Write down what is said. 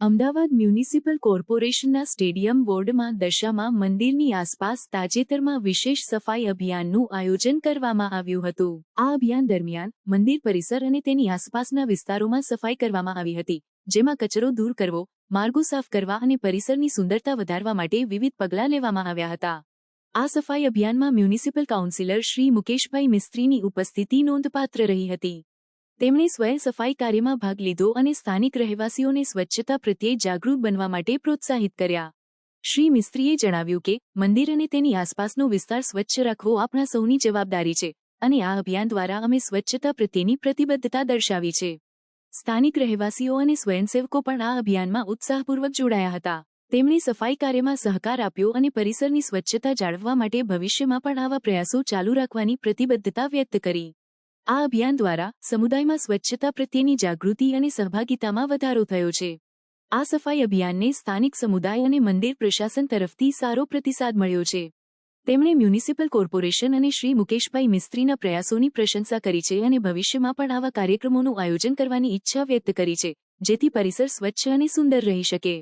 Ahmedabad municipal કોર્પોરેશનના stadium વોર્ડમાં, દશામાં, મંદિરની આસપાસ, તાજેતરમાં વિશેષ સફાઈ અભિયાનનું આયોજન કરવામાં આવ્યું હતું. આ અભિયાન દરમિયાન મંદિર પરિસર અને તેની આસપાસના વિસ્તારોમાં સફાઈ કરવામાં આવી હતી, જેમાં કચરો દૂર કરવો, માર્ગો સાફ કરવા અને પરિસરની સુંદરતા વધારવા માટે વિવિધ પગલાં લેવામાં આવ્યા હતા. આ સફાઈ અભિયાનમાં મ્યુનિસિપલ કાઉન્સિલર શ્રી મુકેશભાઈ મિસ્ત્રીની ઉપસ્થિતિ નોંધપાત્ર રહી હતી. તેમણે સ્વયં સફાઈ કાર્યમાં ભાગ લીધો અને સ્થાનિક રહેવાસીઓને સ્વચ્છતા પ્રત્યે જાગૃત બનવા માટે પ્રોત્સાહિત કર્યા. શ્રી મિસ્ત્રીએ જણાવ્યું કે, મંદિર અને તેની આસપાસનો વિસ્તાર સ્વચ્છ રાખવો આપણા સૌની જવાબદારી છે, અને આ અભિયાન દ્વારા અમે સ્વચ્છતા પ્રત્યેની પ્રતિબદ્ધતા દર્શાવી છે. સ્થાનિક રહેવાસીઓ અને સ્વયંસેવકો પણ આ અભિયાનમાં ઉત્સાહપૂર્વક જોડાયા હતા. તેમણે સફાઈ કાર્યમાં સહકાર આપ્યો અને પરિસરની સ્વચ્છતા જાળવવા માટે ભવિષ્યમાં પણ આવા પ્રયાસો ચાલુ રાખવાની પ્રતિબદ્ધતા વ્યક્ત કરી. આ અભિયાન દ્વારા સમુદાયમાં સ્વચ્છતા પ્રત્યેની જાગૃતિ અને સહભાગિતામાં વધારો થયો છે. આ સફાઈ અભિયાનને સ્થાનિક સમુદાય અને મંદિર પ્રશાસન તરફથી સારો પ્રતિસાદ મળ્યો છે. તેમણે મ્યુનિસિપલ કોર્પોરેશન અને શ્રી મુકેશભાઈ મિસ્ત્રીના પ્રયાસોની પ્રશંસા કરી છે અને ભવિષ્યમાં પણ આવા કાર્યક્રમોનું આયોજન કરવાની ઈચ્છા વ્યક્ત કરી છે, જેથી પરિસર સ્વચ્છ અને સુંદર રહી શકે.